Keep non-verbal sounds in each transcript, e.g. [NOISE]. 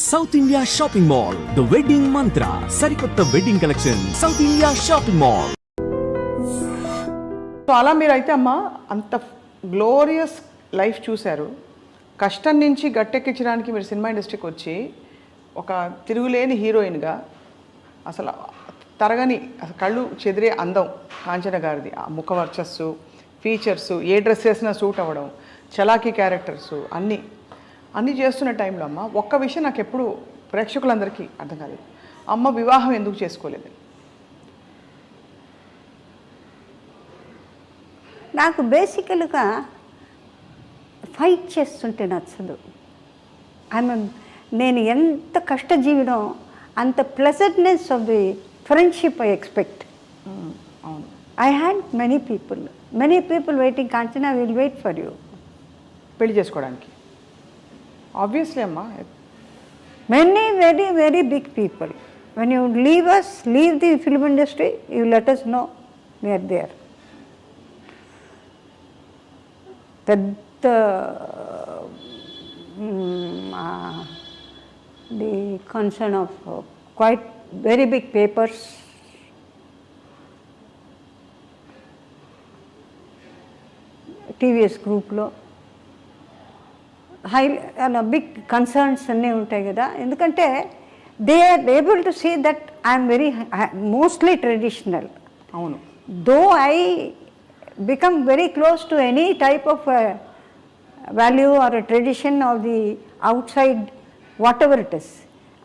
South India shopping mall the wedding Mantra సరికొత్త wedding collection South India shopping mall so అలా మీరైతే అమ్మ అంత గ్లోరియస్ లైఫ్ చూశారు. కష్టం నుంచి గట్టెక్కించడానికి మీరు సినిమా ఇండస్ట్రీకి వచ్చి ఒక తిరుగులేని హీరోయిన్గా అసలు తరగని అసలు కళ్ళు చెదిరే అందం కాంచన గారిది. ఆ ముఖ వర్చస్సు ఫీచర్స్ ఏ డ్రెస్ వేసినా సూట్ అవ్వడం చలాకీ క్యారెక్టర్స్ అన్నీ అన్నీ చేస్తున్న టైంలో అమ్మ ఒక్క విషయం నాకు ఎప్పుడు ప్రేక్షకులందరికీ అర్థం కాలేదు. అమ్మ వివాహం ఎందుకు చేసుకోలేదు? నాకు బేసికల్గా ఫైట్ చేస్తుంటే నచ్చదు. ఆమె నేను ఎంత కష్టజీవినో అంత pleasantness of the friendship I expect. అవును. I had many people. Many people waiting. Kanchana will wait for you. పెళ్ళి చేసుకోవడానికి. ఆబ్వియస్లీ అమ్మా many very very big people when you leave us leave the film industry you let us know we are there పెద్ద the concern of quite very big papers TVS గ్రూప్లో High big concerns అన్నీ ఉంటాయి కదా. ఎందుకంటే they are able to see that I'm very mostly traditional అవును. Though I become very close to any type of value or tradition of the outside whatever it is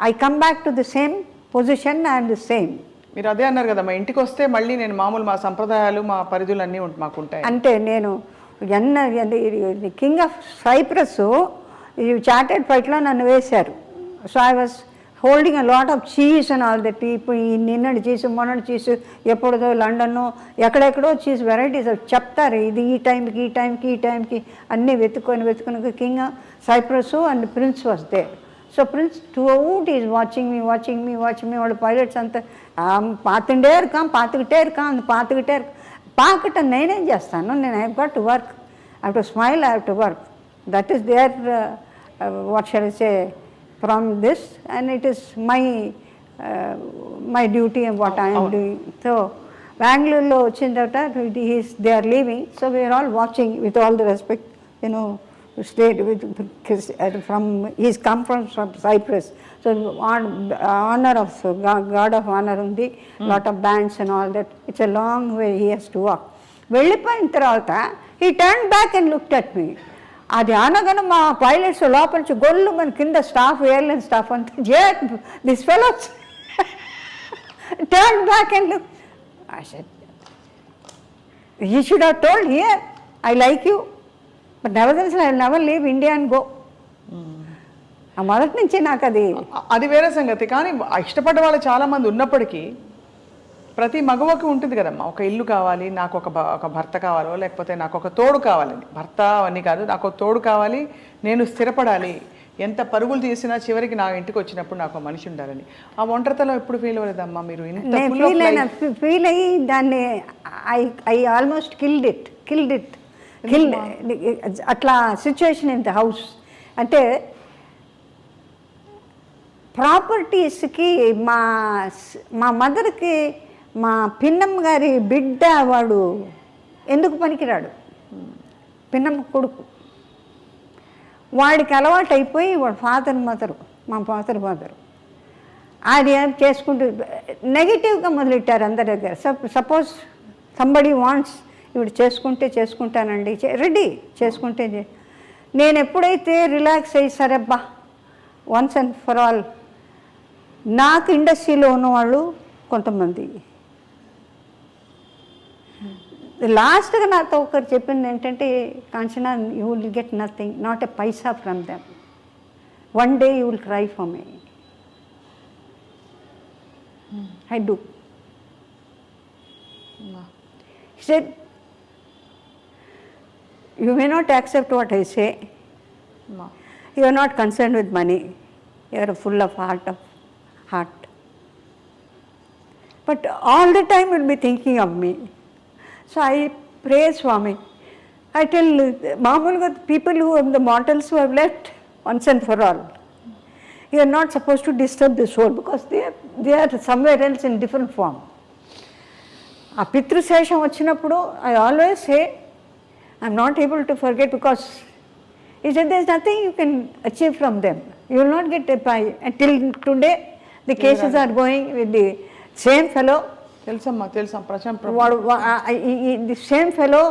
I come back to the same position and same మీరు అదే అన్నారు కదా మా ఇంటికి వస్తే మళ్ళీ నేను మామూలు మా సంప్రదాయాలు మా పరిధులు అన్నీ ఉంట- మాకు ఉంటాయి అంటే నేను ఎన్న కింగ్ ఆఫ్ సైప్రస్ ఈ చార్టెడ్ ఫైట్లో నన్ను వేశారు. So I was holding a lot of cheese and all that ఇప్పుడు ఈ నిన్నటి చీజ్ మొన్నటి చీజ్ ఎప్పుడుదో లండన్ ఎక్కడెక్కడో చీజ్ వెరైటీస్ చెప్తారు. ఇది ఈ టైంకి ఈ టైంకి ఈ టైంకి అన్నీ వెతుక్కొని వెతుకుని king Cyprus and prince was they so prince too out is watching me watching me watching me వాళ్ళ పైలట్స్ అంతా పాతుండే ఇరుకాం పాతుకిటే ఇరుకాం అంత పాతుకిటే పాకటం నేనేం చేస్తాను? నేను I got to work I to smile I to work that is there what shall say from this and it is my my duty what I'm doing so బెంగళూరులో వచ్చిన తర్వాత he's they are leaving so we're all watching with all the respect you know stayed with uh, from he's come from, from Cyprus. So on, honor of God, of honor ఉంది lot of bands and all that. It's a long way he has to walk. వెళ్ళిపోయిన తర్వాత he turned back and looked at me. అది అనగానే మా pilots లోపల నుంచి గొల్లు మన కింద స్టాఫ్ ఎయిర్లైన్ స్టాఫ్ అంతా జే this fellows turn back and look I said he should have told here, I like you. Nevertheless, I will never leave India and go. ఆ మొదటి నుంచి నాకు అది అది వేరే సంగతి. కానీ ఇష్టపడ్డ వాళ్ళు చాలా మంది ఉన్నప్పటికీ ప్రతి మగవకి ఉంటుంది కదమ్మా. ఒక ఇల్లు కావాలి నాకు ఒక ఒక భర్త కావాలో లేకపోతే నాకు ఒక తోడు కావాలని భర్త అవన్నీ కాదు నాకు ఒక తోడు కావాలి నేను స్థిరపడాలి. ఎంత పరుగులు తీసినా చివరికి నా ఇంటికి వచ్చినప్పుడు నాకు మనిషి ఉండాలని. ఆ ఒంటరితనం ఎప్పుడు ఫీల్ అవ్వలేదమ్మా మీరు? ఫీల్ అయిన. ఫీల్ అయ్యి దాన్ని I I almost killed it killed it killed అట్లా సిచ్యువేషన్ ఇన్ ద హౌస్ అంటే ప్రాపర్టీస్కి మా మా మదర్కి మా పిన్నమ్మ గారి బిడ్డ వాడు ఎందుకు పనికిరాడు? పిన్నమ్మ కొడుకు. వాడికి అలవాటు అయిపోయి వాడు ఫాదర్ మదరు మా ఫాదర్ మదరు అది ఏం చేసుకుంటూ నెగిటివ్గా మొదలెట్టారు అందరి దగ్గర. సప్ సపోజ్ సంబడి వాంట్స్ ఇప్పుడు చేసుకుంటే చేసుకుంటానండి. రెడీ చేసుకుంటే నేను ఎప్పుడైతే రిలాక్స్ అయ్యి సరేబ్బా వన్స్ అండ్ ఫర్ ఆల్ నాకు ఇండస్ట్రీలో ఉన్నవాళ్ళు కొంతమంది. లాస్ట్గా నాతో ఒకరు చెప్పింది ఏంటంటే Kanchana you will get nothing not a paisa from them one day you will cry for me. He said, You may not accept what I say. అమ్మా. You are not concerned with money. You are full of heart of heart. But all the time you'll be thinking of me. So I pray Swami. I tell మామూలుగా people who have the mortals who have left once and for all. you are not supposed to disturb the soul because they are, they are somewhere else in different form. ఆ పితృశేషం వచ్చినప్పుడు I always say I'm not able to forget because ఈ set does nothing you can achieve from them you will not get a pie till today the cases are going with the same fellow తెలుసమ్మా తెలుసా ప్రశాంత్ వాడు the same fellow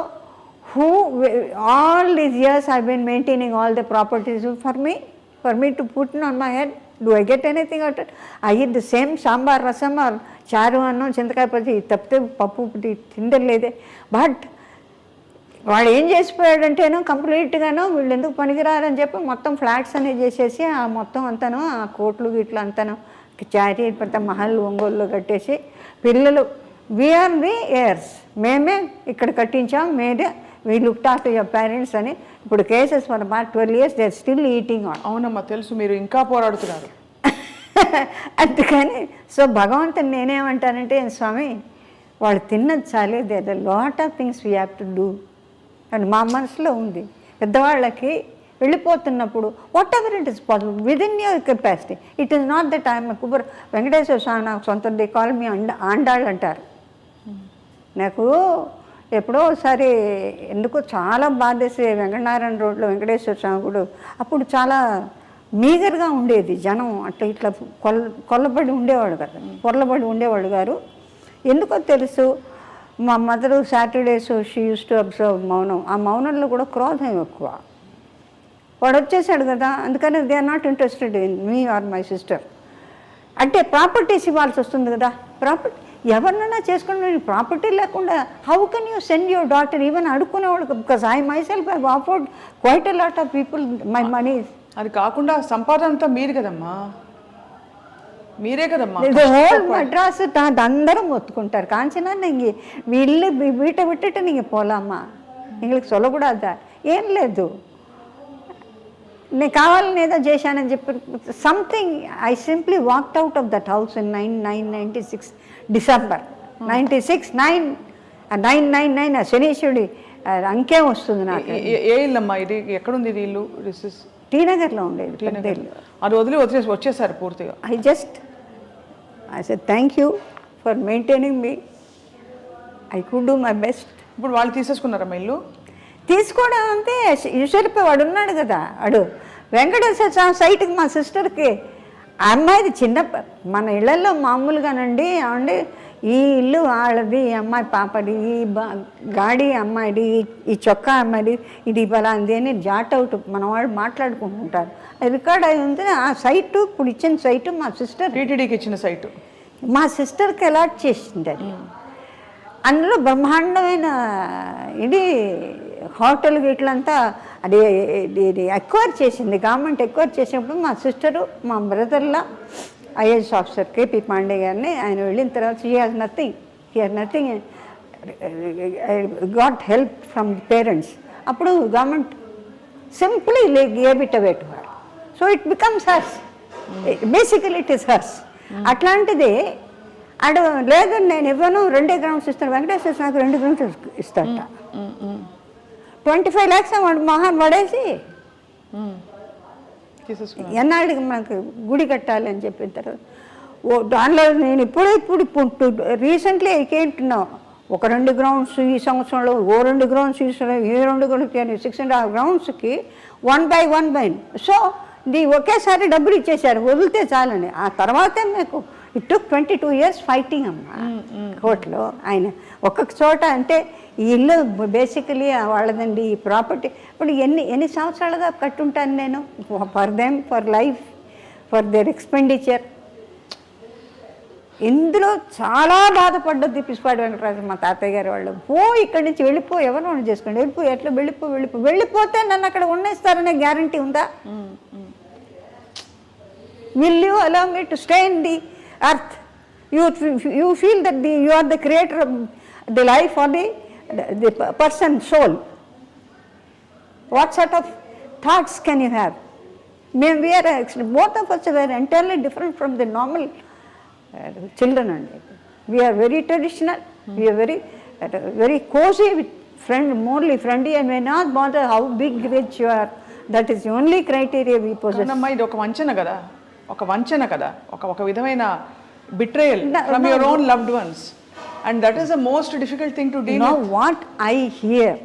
who all these years I been maintaining all the properties for me for me to put on my head do I get anything out I it the same sambar rasam or చారు అన్నం చింతకాయ పచ్చి తప్పితే పప్పు తి- తిండలేదే but వాడు ఏం చేసిపోయాడంటేనో కంప్లీట్గాను వీళ్ళు ఎందుకు పనికిరారని చెప్పి మొత్తం ఫ్లాట్స్ అనేవి చేసేసి ఆ మొత్తం అంతాను ఆ కోట్లు గిట్లు అంతాను చారీ పెద్ద మహల్ ఒంగోలు కట్టేసి పిల్లలు వీఆర్ ది ఇయర్స్ మేమే ఇక్కడ కట్టించాం మేమే we look after your parents అని. ఇప్పుడు cases for about twelve years they still eating on అవునమ్మా తెలుసు మీరు ఇంకా పోరాడుతున్నారు. [LAUGHS] అందుకని సో భగవంతుని నేనేమంటానంటే స్వామి వాళ్ళు తిన్నది చాలే there lot of things we have to do and మా మనసులో ఉంది. పెద్దవాళ్ళకి వెళ్ళిపోతున్నప్పుడు whatever it is possible within your capacity it is not the time Kuber Venkateswara Swami నాకు సొంత దే కాల్ మీ అండ ఆండాళ్ళు అంటారు. నాకు ఎప్పుడో ఒకసారి ఎందుకో చాలా బాధేసి వెంకటనారాయణ రోడ్లో వెంకటేశ్వర స్వామి గుడు అప్పుడు చాలా మీగర్గా ఉండేది జనం. అట్లా ఇట్లా కొల్ కొల్లబడి ఉండేవాడు కదా. కొల్లబడి ఉండేవాడు గారు. ఎందుకో తెలుసు మా mother Saturdays she used to observe మౌనం. ఆ మౌనంలో కూడా క్రోధం ఎక్కువ? వాడు వచ్చేసాడు కదా అందుకని they are not interested in me or my sister. అంటే ప్రాపర్టీస్ ఇవ్వాల్సి వస్తుంది కదా ప్రాపర్టీ ఎవరినైనా చేసుకుని ప్రాపర్టీ లేకుండా how can you send your daughter even అడుక్కునేవాడు because I myself I afford quite a lot of people my money అది కాకుండా సంపాదన అంతా మీరు కదమ్మా. మీరే కదమ్మా. హోల్ అందరం ఒత్తుకుంటారు కాంచనా நீங்கள் వీళ్ళు వీట విట్టు నీ పోలామ్మా. ఇంకా సొలకూడదా ఏం లేదు. నేను కావాలని ఏదో చేశానని చెప్పి something I simply walked out of that house in nine nine ninety six December ninety six nine nine nine nine శనీశ్వరుడి అంకే వస్తుంది నాకు. ఏ ఇల్లమ్మా ఇది? ఎక్కడుంది ఇది ఇల్లు? టీనగర్లో ఉండేది అది వదిలి వచ్చేసి వచ్చేసారు పూర్తిగా. I just I said, thank you for maintaining me. I could do my best. ఇప్పుడు వాళ్ళు తీసేసుకున్నారమ్మా ఇల్లు తీసుకోవడం అంతే యూసరిపై వాడు ఉన్నాడు కదా వాడు వెంకటేశ్వర స్వామి సైట్కి మా సిస్టర్కి ఆ అమ్మాయిది చిన్న మన ఇళ్ళలో మామూలుగానండి ఏమండి ఈ ఇల్లు వాళ్ళది ఈ అమ్మాయి పాపది ఈ బా గాడి అమ్మాయిది ఈ- చొక్కా అమ్మాయిది ఇది బలాంది అని జాట్ అవుట్ మన వాళ్ళు మాట్లాడుకుంటుంటారు రికార్డ్ అయి ఉంది ఆ సైటు ఇప్పుడు ఇచ్చిన సైటు మా సిస్టర్ టీటీడీకి ఇచ్చిన సైట్. మా సిస్టర్కి అలాట్ చేసింది అది అందులో బ్రహ్మాండమైన ఇది హోటల్ ఇట్లంతా అది ఇది- ఎక్వైర్ చేసింది. గవర్నమెంట్ ఎక్వైర్ చేసినప్పుడు మా సిస్టరు మా బ్రదర్లా ఐఏఎస్ ఆఫీసర్ కేపీ పాండే గారిని ఆయన వెళ్ళిన తర్వాత he has nothing he has nothing got help from the parents అప్పుడు government simply gave it away to her so it becomes hers basically it is hers అట్లాంటిది అడు లేదు నేను ఇవ్వను రెండే గ్రౌండ్స్ ఇస్తాను వెంకటేశ్వర నాకు రెండు గ్రౌండ్స్ ఇస్తాట ట్వంటీ ఫైవ్ ల్యాక్స్ మహాన్ పడేసి ఎన్నాళ్ళకి మనకు గుడి కట్టాలి అని చెప్పిన తర్వాత ఓ దానిలో నేను ఇప్పుడు ఇప్పుడు ఇప్పుడు రీసెంట్లీ ఎక్కేంటున్నావు ఒక రెండు గ్రౌండ్స్ ఈ సంవత్సరంలో ఓ రెండు గ్రౌండ్స్ ఈ సంవత్సరం ఏ రెండు grounds six and half గ్రౌండ్స్కి one by one by so the ఒకేసారి డబ్బులు ఇచ్చేశారు వదిలితే చాలని. ఆ తర్వాతే మీకు it took twenty two years fighting అమ్మా కోర్టులో ఆయన ఒక్కొక్క చోట అంటే ఈ ఇల్లు బేసికలీ వాళ్ళదండి ఈ ప్రాపర్టీ ఇప్పుడు ఎన్ని ఎన్ని సంవత్సరాలుగా కట్టుంటాను నేను? For them for life for their expenditure ఇందులో చాలా బాధపడ్డది పిసిపాటి వెంకటరాజు మా తాతయ్య గారు వాళ్ళు. పో ఇక్కడి నుంచి వెళ్ళిపో ఎవరు చేసుకోండి. వెళ్ళిపో ఎట్లా వెళ్ళిపో వెళ్ళిపో. వెళ్ళిపోతే నన్ను అక్కడ ఉండేస్తారనే గ్యారంటీ ఉందా? will you allow me to stay in the earth you you feel that the you are the creator of the life or the the person soul what sort of thoughts can you have మేము where both of us were entirely different from the normal children అండి we are very traditional we are very very cozy with friend morely friendly and we not bother how big rich you are that is only criteria we possess కాదమ్మా ఇది ఒక వంచన కదా ఒక వంచన కదా ఒక ఒక విధమైన betrayal from your. Own loved ones and that is the most difficult thing to deal no what I hear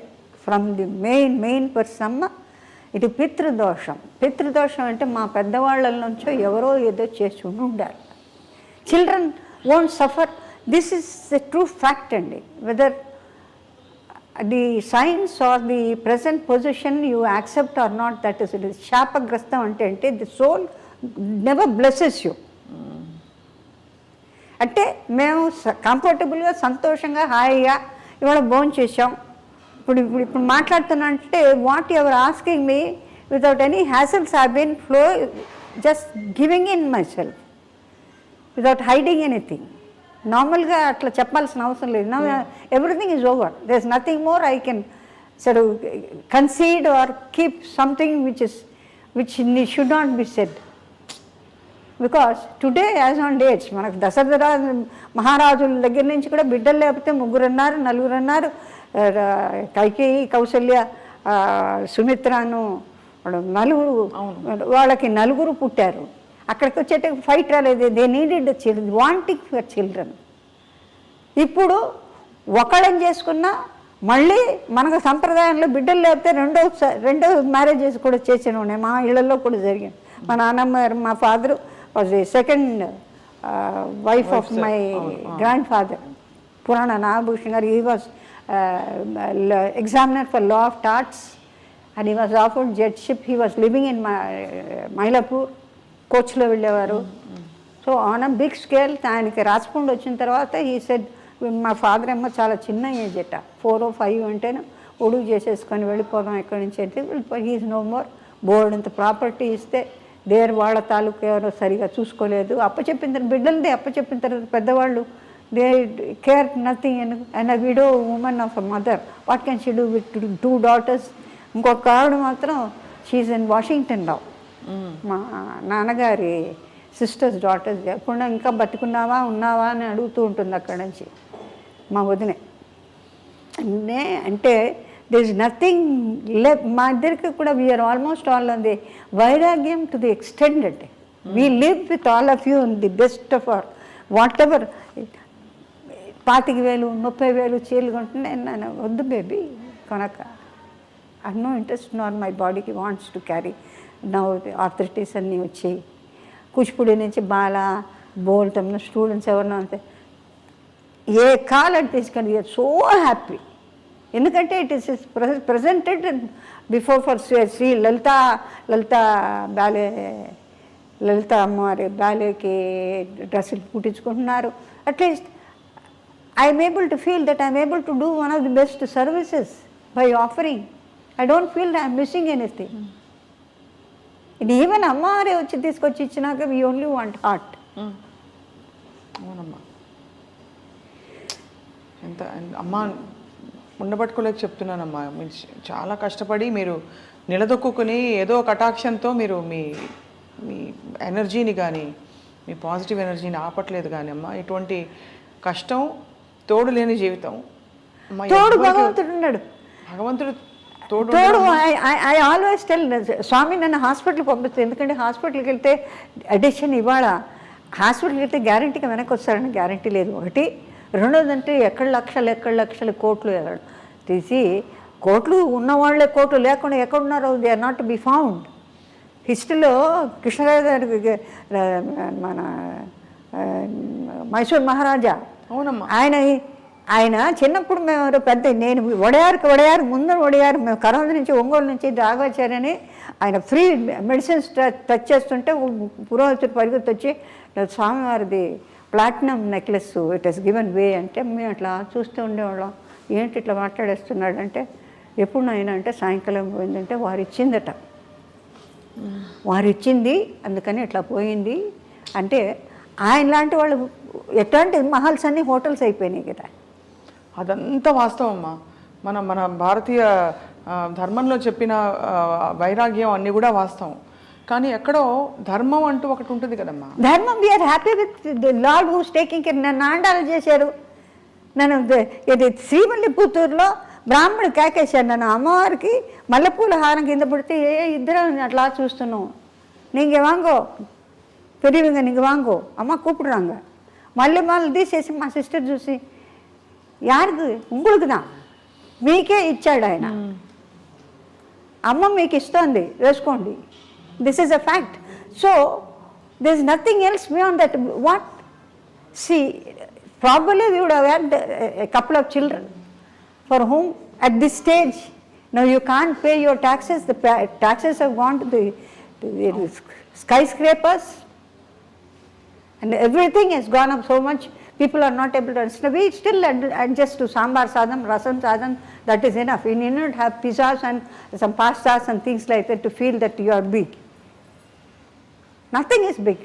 from the main main person ఇది పితృదోషం. పితృదోషం అంటే మా పెద్దవాళ్ళ నుంచో ఎవరో ఏదో చేసి ఉండి ఉండాలి children won't suffer this is the true fact అండి. Whether the science or the present position you accept or not that is it is శాపగ్రస్తం అంటే అంటే the soul never blesses you అంటే మేము కంఫర్టబుల్గా సంతోషంగా హాయిగా ఇవాళ భోజనం చేసాం ఇప్పుడు ఇప్పుడు ఇప్పుడు మాట్లాడుతున్నా అంటే whatever asking me without any hassles I been flow just giving in myself without hiding anything నార్మల్గా అట్లా చెప్పాల్సిన అవసరం లేదు. నా everything is over there is nothing more I can sir concede or keep something which is which should not be said because today as on dates మనకు దశరథ మహారాజుల దగ్గర నుంచి కూడా బిడ్డలు లేకపోతే ముగ్గురు అన్నారు నలుగురు అన్నారు. కైకేయి కౌసల్య ఆ, సుమిత్రను నలుగురు వాళ్ళకి నలుగురు పుట్టారు. అక్కడికి వచ్చేటప్పుడు ఫైట్ రాలేదు. They needed children wanting for children ఇప్పుడు ఒకళ్ళని చేసుకున్నా మళ్ళీ మనకు సంప్రదాయంలో బిడ్డలు లేకపోతే రెండో రెండో మ్యారేజెస్ కూడా చేసిన ఉన్నాయి మా ఇళ్ళలో కూడా జరిగింది. మా నాన్నమ్మ మా father was the second wife of my grandfather Purana Nagabhushan garu he was examiner for law of torts and he was offered judgeship he was living in Mylapore కోచ్లో వెళ్ళేవారు so on a big scale ఆయనకి రాచకొండ వచ్చిన తర్వాత ఈ said మా father ఏమో చాలా చిన్న age అట. ఫోర్ ఓ ఫైవ్ అంటేనే ఒడుగు చేసేసుకొని వెళ్ళిపోదాం ఎక్కడి నుంచి అంటే వెళ్ళిపో హీజ్ నో మోర్ బోర్డ్ అంత ప్రాపర్టీ ఇస్తే దేర్ వాళ్ళ తాలూకు ఎవరో సరిగా చూసుకోలేదు. అప్పచెప్పిన తర్వాత బిడ్డలది అప్పచెప్పిన తర్వాత పెద్దవాళ్ళు they care nothing and a widow woman of a mother. What can she do with two daughters? ఇంకొక ఆవిడ మాత్రం షీఈ్ ఇన్ వాషింగ్టన్ రావు మా నాన్నగారి సిస్టర్స్ డాటర్స్ ఎప్పుడు ఇంకా బతుకున్నావా ఉన్నావా అని అడుగుతూ ఉంటుంది అక్కడ నుంచి మా వదినే. అంటే దిర్ ఇస్ నథింగ్ లే మా ఇద్దరికి కూడా we are almost all on the వైరాగ్యం to the extended we live with all of you the best of our whatever పాతిక వేలు ముప్పై వేలు చీరలు కొంటున్నా నేను వద్దు baby కొనక. I no interest not my బాడీకి wants to carry now arthritis అన్నీ వచ్చి. కూచిపూడి నుంచి బాల బోల్టమ్ స్టూడెంట్స్ ఎవరన్నా అంతే ఏ కాలం తీసుకొని సో హ్యాపీ ఎందుకంటే it is presented before for Shri Lalitha Lalitha ballet Lalitha అమ్మవారి బ్యాలేకి డ్రెస్సులు కుట్టించుకుంటున్నారు. At least I'm able to feel that I'm able to do one of the best services by offering I don't feel I'm missing anything ఇది even అమ్మవారే వచ్చి తీసుకొచ్చి ఇచ్చినాక we only want heart అవునమ్మా. ఎంత అమ్మ ఉండబట్టుకోలేక చెప్తున్నానమ్మా. మీరు చ- చాలా కష్టపడి మీరు నిలదొక్కుని ఏదో కటాక్షంతో మీరు మీ మీ ఎనర్జీని కానీ మీ పాజిటివ్ ఎనర్జీని ఆపట్లేదు కానీ అమ్మా ఇటువంటి కష్టం తోడు లేని జీవితం. తోడు భగవంతుడు ఉన్నాడు. భగవంతుడు తోడు తోడు ఐ ఆల్వేస్ టెల్ స్వామి నన్ను హాస్పిటల్కి పంపిస్తుంది ఎందుకంటే హాస్పిటల్కి వెళ్తే అడిషన్ ఇవాళ హాస్పిటల్కి వెళ్తే గ్యారంటీగా వెనక్కి వస్తారని గ్యారంటీ లేదు. ఒకటి రెండోదంటే ఎక్కడ లక్షలు ఎక్కడ లక్షలు కోట్లు ఎక్కడ తీసి కోట్లు ఉన్నవాళ్ళే కోట్లు లేకుండా ఎక్కడున్నారో? They are not be found హిస్టరీలో కృష్ణరాజు గారి మన మైసూర్ మహారాజా. అవునమ్మా. ఆయన ఆయన చిన్నప్పుడు మేము పెద్ద నేను వడయారుకి వడయారు ముందు వడయారు మేము కరోనా నుంచి ఒంగోలు నుంచి రాగాచారని ఆయన ఫ్రీ మెడిసిన్స్ టచ్ చేస్తుంటే పురోహితుడు పరిగెత్తి వచ్చి స్వామివారిది platinum necklace it has given way అంటే మేము అట్లా చూస్తూ ఉండేవాళ్ళం. ఏంటి ఇట్లా మాట్లాడేస్తున్నాడంటే ఎప్పుడు నాయన అంటే సాయంకాలం పోయిందంటే వారు ఇచ్చిందట వారు ఇచ్చింది అందుకని ఇట్లా పోయింది. అంటే ఆయన లాంటి వాళ్ళు ఎట్లాంటి మహల్స్ అన్ని హోటల్స్ అయిపోయినాయి కదా. అదంతా వాస్తవం అమ్మా మన మన భారతీయ ధర్మంలో చెప్పిన వైరాగ్యం అన్నీ కూడా వాస్తవం. కానీ ఎక్కడో ధర్మం అంటూ ఒకటి ఉంటుంది కదమ్మా ధర్మం we are happy with the lord who's taking care నన్ను ఆండాలు చేశారు నన్ను ద- ఇది శ్రీవల్లిపుత్తూరులో బ్రాహ్మణుడు కేకేశారు నన్ను అమ్మవారికి మల్లెపూల హారం కింద పడితే ఏ ఇద్దరం అట్లా చూస్తున్నాం నీకే వాంగో பெரியவங்க நீங்கள் வாங்கோ அம்மா கூப்பிடுறாங்க మళ్ళీ మళ్ళీ తీసేసి మా సిస్టర్ చూసి యారికి உங்களுக்கு தான் మీకే ఇచ్చాడు ఆయన అమ్మ మీకు ఇస్తోంది వేసుకోండి This is a fact. So, there is nothing else beyond that. What? See, probably we would have had a couple of children for whom at this stage, now you can't pay your taxes, the taxes have gone to the, to the skyscrapers and everything has gone up so much, people are not able to, we still adjust to sambar sadam, rasam sadam, that is enough. You need not have pizzas and some pastas and things like that to feel that you are big. Nothing is big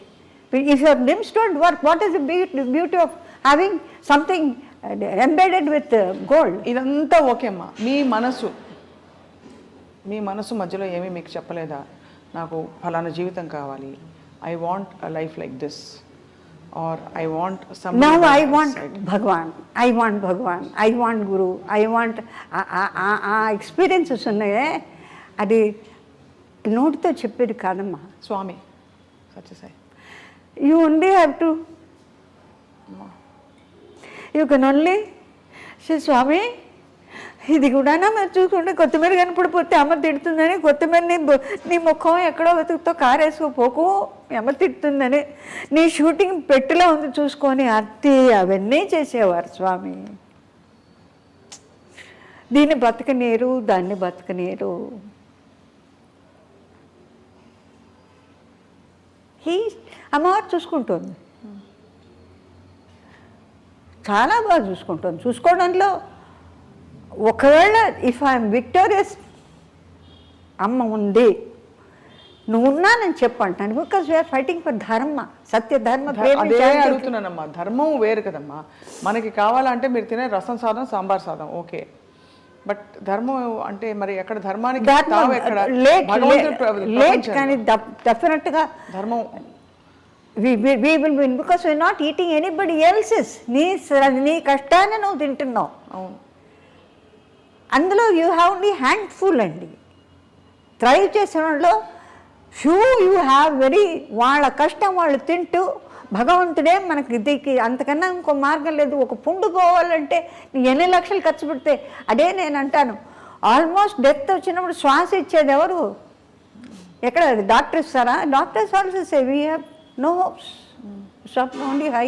if your limbs don't work what is beauty of having something embedded with gold ఇదంతా okay అమ్మా. మీ మనసు మీ మనసు మధ్యలో ఏమీ మీకు చెప్పలేదా? నాకు ఫలానా జీవితం కావాలి. I want life like this or I want I want Bhagavan I want Bhagavan I want guru I want ఆ ఎక్స్పీరియన్సెస్ ఉన్నాయే. అది నోటితో చెప్పేది కాదమ్మా. స్వామి వచ్చేసాయి you only have to you can only Shri Swami ఇది కూడానా మీరు చూసుకుంటే కొత్తిమీర కనపడిపోతే అమ్మ తిడుతుందని కొత్తిమీర నీ నీ ముఖం ఎక్కడో వెతుకుతో కారేసుకోపోకు అమ్మ తిడుతుందని. నీ షూటింగ్ పెట్టిలో ఉంది చూసుకొని అత్తి అవన్నీ చేసేవారు స్వామి. దీన్ని బతకనీరు దాన్ని బతకనీరు. హీ అమ్మవారు చూసుకుంటుంది. చాలా బాగా చూసుకుంటుంది. చూసుకోవడంలో ఒకవేళ ఇఫ్ ఐఎమ్ విక్టోరియస్ అమ్మ ఉంది. నువ్వు ఉన్నానని చెప్పంటాను. Because we are fighting for dharma satya dharma అదే. అడుగుతున్నానమ్మా. ధర్మం వేరు కదమ్మా. మనకి కావాలంటే మీరు తినే రసం సాదం సాంబార్ సాదం. ఓకే బట్ ధర్మం అంటే మరి ఎక్కడ ధర్మానికి ధర్మం లేట్. కానీ డెఫినెట్గా ధర్మం. We we will win because we not eating anybody else's నీ నీ కష్టాన్ని నువ్వు తింటున్నావు. అవును. అందులో యూ హ్యావ్ ఓన్లీ హ్యాండ్ఫుల్ అండి. థ్రైవ్ చేసిన వాళ్ళు ఫ్యూ యూ హ్యావ్ వెరీ వాళ్ళ కష్టం వాళ్ళు తింటూ భగవంతుడే మనకి దీనికి అంతకన్నా ఇంకో మార్గం లేదు. ఒక పుండు పోవాలంటే నీ ఎన్ని లక్షలు ఖర్చు పెడితే అదే నేను అంటాను. ఆల్మోస్ట్ డెత్ వచ్చినప్పుడు శ్వాస ఇచ్చేది ఎవరు? ఎక్కడ డాక్టర్ ఇస్తారా doctors also say we have no hopes only high